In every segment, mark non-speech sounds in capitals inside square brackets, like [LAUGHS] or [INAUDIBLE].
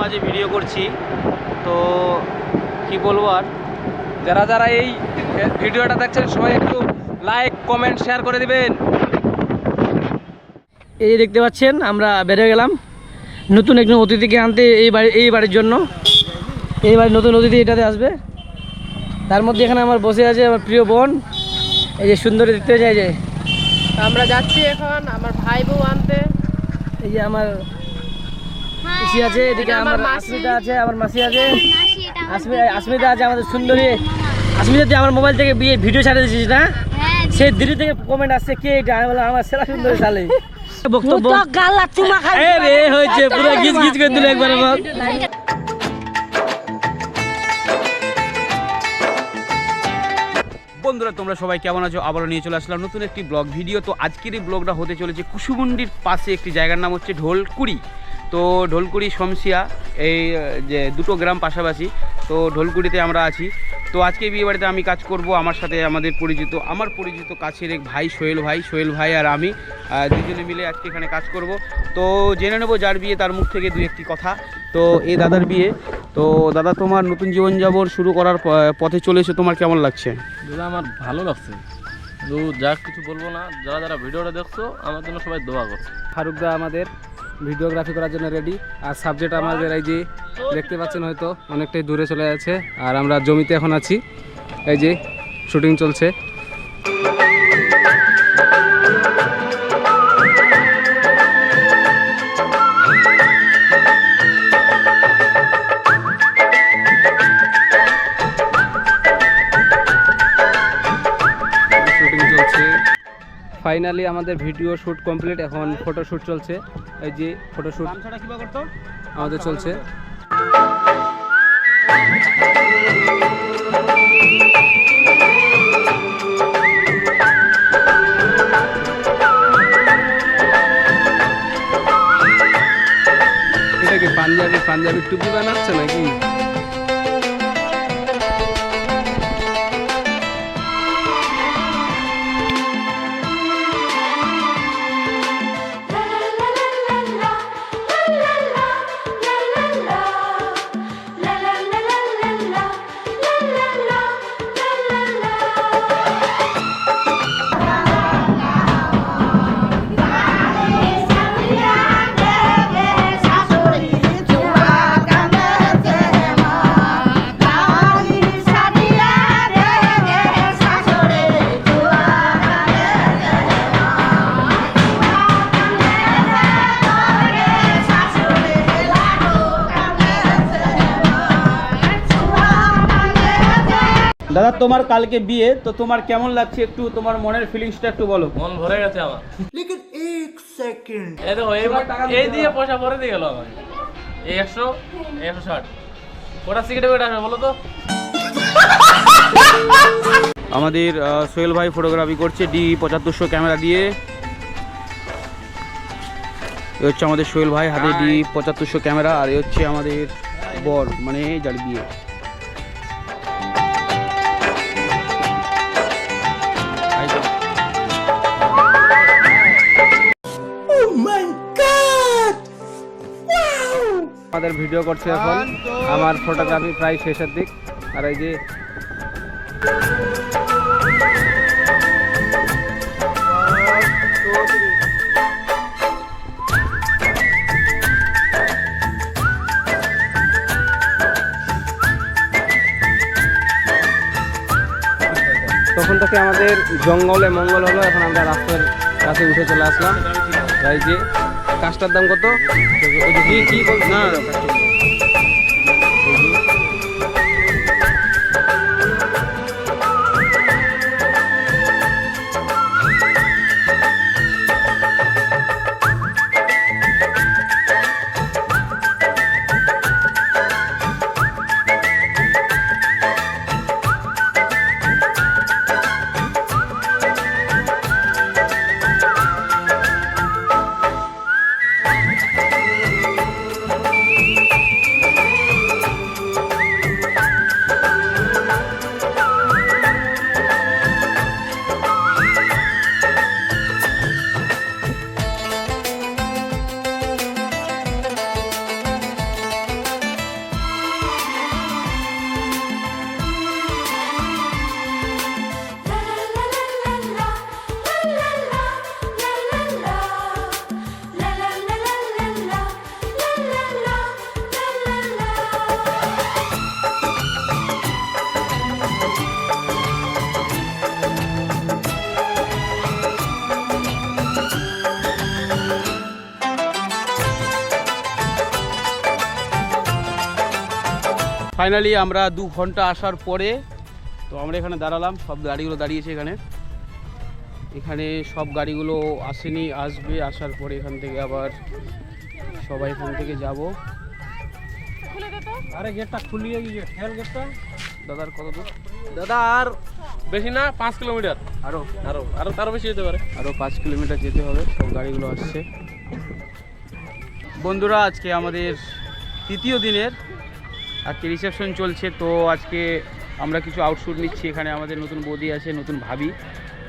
মাঝে ভিডিও করছি। তো কি বলব আর? যারা যারা এই ভিডিওটা দেখছেন সবাই একটু লাইক কমেন্ট শেয়ার করে দিবেন। এই দেখতে পাচ্ছেন আমরা বেড়ে গেলাম। নতুন একজন অতিথিকে আনতে এই বাড়ি এই বাড়ির জন্য। এই বাড়ির নতুন অতিথি এটাতে আসবে। তার মধ্যে এখানে আমার বসে আছে আমার প্রিয় বোন। এই যে সুন্দরী দেখতে যায় যে। আমরা যাচ্ছি এখন আমার ভাই বউ আনতে। এই যে আমার পিসি আছে? এদিকে আমার আসমিতা আছে আমার মাসি আছে। আসমিতা আছে আমাদের সুন্দরী। আসমিতা তুই আমার মোবাইল থেকে বিয়ে ভিডিও ছাড়ে দিয়েছিস না? সে দিল্লি থেকে কমেন্ট আসছে কে এটা? আমি বললাম আমার সেরা সুন্দরী সালে [LAUGHS] বক্তব্য এ রে হয়েছে পুরো গিজ গিজ করে দিল একবার বন্ধুরা তোমরা সবাই কেমন আছো? আবারও নিয়ে চলে আসলাম নতুন একটি ব্লগ ভিডিও তো আজকের এই ব্লগটা হতে চলেছে কুসুমুন্ডির পাশে একটি জায়গার নাম হচ্ছে ঢোলকুড়ি। তো ঢোলকুড়ি শমসিয়া এই যে দুটো গ্রাম পাশাপাশি তো ঢোলকুড়িতে আমরা আছি। তো আজকে বিয়ে বাড়িতে আমি কাজ করব আমার সাথে আমাদের পরিচিত আমার পরিচিত কাছের এক ভাই সোহেল ভাই সোহেল ভাই আর আমি দুজনে মিলে আজকে এখানে কাজ করব। তো জেনে নেব যার বিয়ে তার মুখ থেকে দু একটি কথা। তো এই দাদার বিয়ে। তো দাদা তোমার নতুন জীবনযাপন শুরু করার প- পথে চলেছে তোমার কেমন লাগছে? দাদা আমার ভালো লাগছে। কিন্তু যা কিছু বলব না যারা যারা ভিডিওটা দেখছ আমার জন্য সবাই দোয়া করছে ফারুকদা আমাদের ভিডিওগ্রাফি করার জন্য রেডি আর সাবজেক্ট আমাদের এই যে দেখতে পাচ্ছেন হয়তো অনেকটাই দূরে চলে যাচ্ছে। আর আমরা জমিতে এখন আছি। এই যে শুটিং চলছে। ফাইনালি আমাদের ভিডিও শ্যুট কমপ্লিট এখন ফটো শ্যুট চলছে। এই যে ফটো শ্যুট আমাদের চলছে। এটা কি পাঞ্জাবি পাঞ্জাবি টুপি বানাচ্ছে নাকি? দাদা তোমার কালকে বিয়ে তো তোমার কেমন লাগছে একটু তোমার মনের ফিলিংসটা একটু বলো। মন ভরে গেছে আমার। লেকিন এক সেকেন্ড। এই দেখো এই এই দিয়ে পয়সা ভরে দিয়ে গেল আমার এই একশো একশো ষাট। ওটা সিগারেট কটা আসবে বলো তো? আমাদের সোহেল ভাই ফটোগ্রাফি করছে ডি পঁচাত্তরশো ক্যামেরা দিয়ে। এ হচ্ছে আমাদের সোহেল ভাই হাতে ডি পঁচাত্তরশো ক্যামেরা আর এ হচ্ছে আমাদের বর মানে যার বিয়ে। আমাদের ভিডিও করছে এখন। আমার ফটোগ্রাফি প্রায় শেষের দিক। আর এই যে তখন থেকে আমাদের জঙ্গলে মঙ্গল হলো এখন আমরা রাস্তার কাছে উঠে চলে আসলাম। এই যে কাজটার দাম কত? কি কি না ফাইনালি আমরা দু ঘণ্টা আসার পরে তো আমরা এখানে দাঁড়ালাম। সব গাড়িগুলো দাঁড়িয়েছে এখানে। এখানে সব গাড়িগুলো আসেনি আসবে। আসার পরে এখান থেকে আবার সবাই এখান থেকে যাব। আরে গেটটা খুলিয়ে গিয়ে খেয়াল গেটটা। দাদার কত দূর? দাদা আর বেশি না পাঁচ কিলোমিটার। আরও আরও আরও তারও বেশি যেতে পারে। আরও পাঁচ কিলোমিটার যেতে হবে সব গাড়িগুলো আসছে। বন্ধুরা আজকে আমাদের তৃতীয় দিনের আজকে রিসেপশন চলছে, তো আজকে আমরা কিছু আউটশুট নিচ্ছি। এখানে আমাদের নতুন বৌদি আছে, নতুন ভাবি।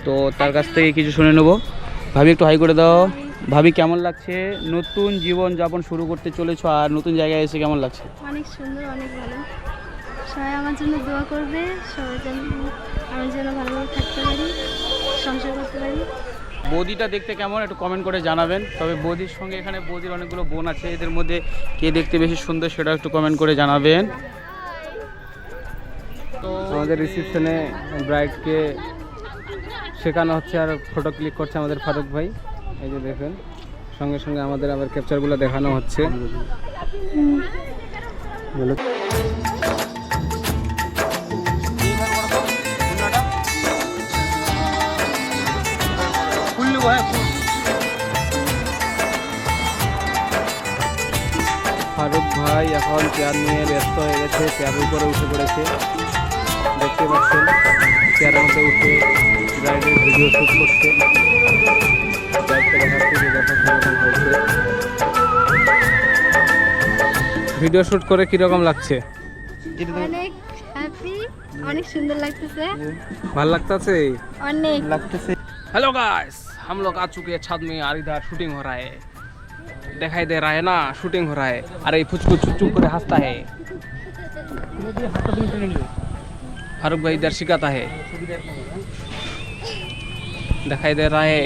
তো তার কাছ থেকে কিছু শুনে নেব। ভাবি, একটু হাই করে দাও। ভাবি, কেমন লাগছে? নতুন জীবন যাপন শুরু করতে চলেছো আর নতুন জায়গায় এসে কেমন লাগছে? অনেক সুন্দর, অনেক ভালো। সবাই আমার জন্য দোয়া করবে, সবাই আমি যেন ভালোভাবে থাকতে পারি, সংসার করতে পারি। বৌদিটা দেখতে কেমন একটু কমেন্ট করে জানাবেন। তবে বৌদির সঙ্গে এখানে বৌদির অনেকগুলো বোন আছে এদের মধ্যে কে দেখতে বেশি সুন্দর সেটা একটু কমেন্ট করে জানাবেন। তো আমাদের রিসেপশনে ব্রাইডকে শেখানো হচ্ছে আর ফটো ক্লিক করছে আমাদের ফারুক ভাই। এই যে দেখেন সঙ্গে সঙ্গে আমাদের আবার ক্যাপচারগুলো দেখানো হচ্ছে। এখন চেয়ার নিয়ে ব্যস্ত হয়ে গেছে চেয়ারের উপরে উঠে পড়েছে দেখতে পাচ্ছেন চেয়ারের মধ্যে উঠে ব্রাইডের ভিডিও শ্যুট করছে ব্রাইডকে দেখাচ্ছে যে দেখো কীরকম হয়েছে ভিডিও শ্যুট করে কীরকম লাগছে অনেক হ্যাপি অনেক সুন্দর লাগতেছে ভাল লাগতেছে অনেক हेलो गाइस हम लोग आ चुके हैं छत में और इधर शूटिंग हो रहा है दिखाई दे रहा है ना शूटिंग हो रहा है। अरे फुचकू चुप चुप कर हंसता है। फारूक भाई इधर सिखाता है। दिखाई दे रहा है।